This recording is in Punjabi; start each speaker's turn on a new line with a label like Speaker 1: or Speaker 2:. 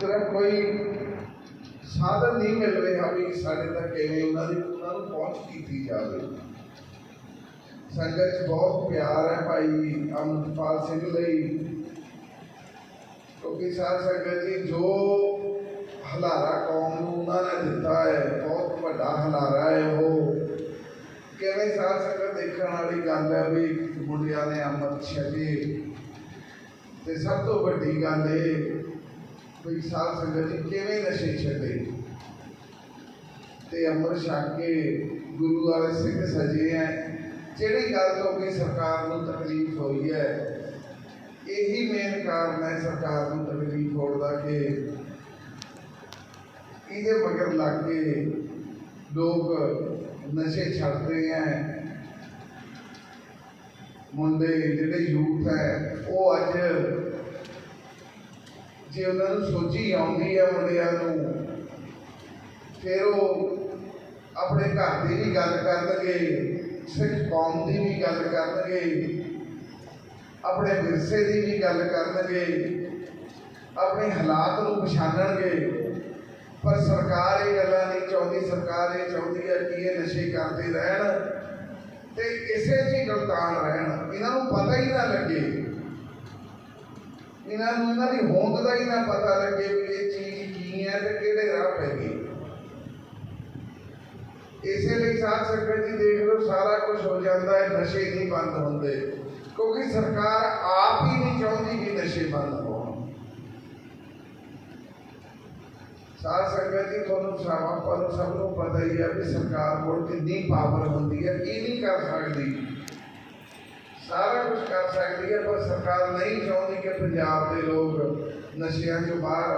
Speaker 1: ਸਿਰਫ ਕੋਈ ਸਾਧਨ ਨਹੀਂ ਮਿਲ ਰਿਹਾ ਵੀ ਸਾਡੇ ਤੱਕ ਕਿਵੇਂ ਉਹਨਾਂ ਦੀ ਉਹਨਾਂ ਨੂੰ ਪਹੁੰਚ ਕੀਤੀ ਜਾਵੇ। ਸੰਗਤ 'ਚ ਬਹੁਤ ਪਿਆਰ ਹੈ ਭਾਈ ਅਮਰਪਾਲ ਸਿੰਘ ਲਈ। ਕਿਉਂਕਿ ਸਾਧ ਸੰਗਤ ਜੀ ਜੋ ਹਲਾਰਾ ਕੌਮ ਨੂੰ ਉਹਨਾਂ ਨੇ ਦਿੱਤਾ ਹੈ, ਬਹੁਤ ਵੱਡਾ ਹਲਾਰਾ ਹੈ ਉਹ। ਕਿਵੇਂ ਸਾਧ ਸੰਗਤ ਦੇਖਣ ਵਾਲੀ ਗੱਲ ਹੈ ਵੀ ਮੁੰਡਿਆਂ ਨੇ ਅੰਮ੍ਰਿਤ ਛਕੇ ਤੇ ਸਭ ਤੋਂ ਵੱਡੀ ਗੱਲ ਇਹ ਵੀ ਸਾਧ ਸੰਗਤ ਜੀ ਕਿਵੇਂ ਨਸ਼ੇ ਛੱਡੇ? ਤੇ ਅੰਮ੍ਰਿਤ ਛਕ ਕੇ ਗੁਰੂ ਵਾਲੇ ਸਿੰਘ ਸਜੇ ਹੈ ਜਿਹੜੀ ਗੱਲ ਤੋਂ ਕਿ ਸਰਕਾਰ ਨੂੰ ਤਕਲੀਫ ਹੋਈ ਹੈ ਇਹੀ ਮੇਨ ਕਾਰਨ ਹੈ ਸਰਕਾਰ ਨੂੰ ਤਕਲੀਫ ਹੋਣ ਦਾ ਕਿ ਇਹਦੇ ਮਗਰ ਲੱਗ ਕੇ ਲੋਕ ਨਸ਼ੇ ਛੱਡਦੇ ਹੈ ਮੁੰਡੇ ਜਿਹੜੇ ਯੂਥ ਹੈ ਉਹ ਅੱਜ ਜੇ ਉਹਨਾਂ ਨੂੰ ਸੋਝੀ ਆਉਂਦੀ ਹੈ ਮੁੰਡਿਆਂ ਨੂੰ, ਫਿਰ ਉਹ ਆਪਣੇ ਘਰ ਦੀ ਵੀ ਗੱਲ ਕਰਨਗੇ, ਸਿੱਖ ਕੌਮ ਦੀ ਵੀ ਗੱਲ ਕਰਨਗੇ, ਆਪਣੇ ਵਿਰਸੇ ਦੀ ਵੀ ਗੱਲ ਕਰਨਗੇ, ਆਪਣੇ ਹਾਲਾਤ ਨੂੰ ਪਛਾਣਨਗੇ। ਪਰ ਸਰਕਾਰ ਇਹ ਗੱਲਾਂ ਨਹੀਂ ਚਾਹੁੰਦੀ, ਸਰਕਾਰ ਇਹ ਚਾਹੁੰਦੀ ਹੈ ਕਿ ਇਹ ਨਸ਼ੇ ਕਰਦੇ ਰਹਿਣ ਤੇ ਇਸੇ 'ਚ ਹੀ ਗਲਤਾਨ ਰਹਿਣ। ਇਹਨਾਂ ਨੂੰ ਪਤਾ ਹੀ ਨਾ ਲੱਗੇ। ਇਹਨਾਂ ਨੂੰ ਇਹਨਾਂ ਦੀ ਹੋਂਦ ਦਾ ਹੀ ਨਾ ਪਤਾ ਲੱਗੇ ਵੀ ਇਹ ਚੀਜ਼ ਕੀ ਹੈ ਤੇ ਕਿਹੜੇ ਰਾਹ ਪੈ ਗਈ। ਇਸੇ ਲਈ ਸਾਧ ਸੰਗਤ ਜੀ ਦੇਖ ਲਓ, ਸਾਰਾ ਕੁਝ ਹੋ ਜਾਂਦਾ ਹੈ, ਨਸ਼ੇ ਨਹੀਂ ਬੰਦ ਹੁੰਦੇ। ਕਿਉਂਕਿ ਸਰਕਾਰ ਆਪ ਹੀ ਨਹੀਂ ਚਾਹੁੰਦੀ ਕਿ ਨਸ਼ੇ ਬੰਦ ਹੋਣ। ਸਾਧ ਸੰਗਤ ਜੀ, ਤੁਹਾਨੂੰ ਸਭ ਆਪਾਂ ਨੂੰ ਸਭ ਨੂੰ ਪਤਾ ਹੀ ਹੈ ਵੀ ਸਰਕਾਰ ਕੋਲ ਕਿੰਨੀ ਪਾਵਰ ਹੁੰਦੀ ਹੈ ਇਹ ਨਹੀਂ ਕਰ ਸਕਦੀ। ਸਾਰਾ ਕੁਝ ਕਰ ਸਕਦੀ ਹੈ, ਪਰ ਸਰਕਾਰ ਨਹੀਂ ਚਾਹੁੰਦੀ ਕਿ ਪੰਜਾਬ ਦੇ ਲੋਕ ਨਸ਼ਿਆਂ ਤੋਂ ਬਾਹਰ